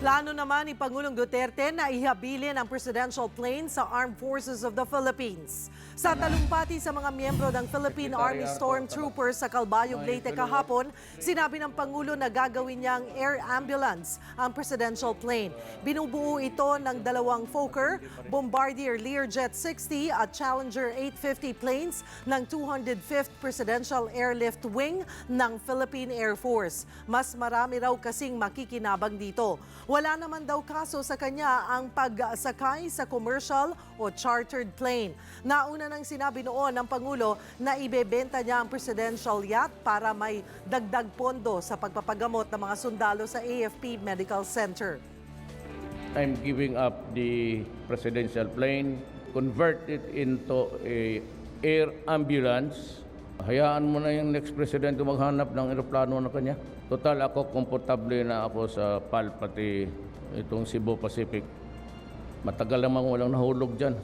Plano naman ni Pangulong Duterte na ihabilin ang presidential plane sa Armed Forces of the Philippines. Sa talumpati sa mga miyembro ng Philippine Army Stormtroopers sa Calbayog, Leyte kahapon, sinabi ng Pangulo na gagawin niyang air ambulance ang presidential plane. Binubuo ito ng dalawang Fokker, Bombardier Learjet 60 at Challenger 850 planes ng 205th Presidential Airlift Wing ng Philippine Air Force. Mas marami raw kasing makikinabang dito. Wala naman daw kaso sa kanya ang pagsakay sa commercial o chartered plane. Nauna nang sinabi noon ng Pangulo na ibebenta niya ang presidential yacht para may dagdag pondo sa pagpapagamot ng mga sundalo sa AFP Medical Center. I'm giving up the presidential plane, convert it into a air ambulance. Hayaan mo na yung next president maghanap ng eroplano na kanya. Total ako, komportable na ako sa PAL, pati itong Cebu Pacific. Matagal naman walang nahulog dyan.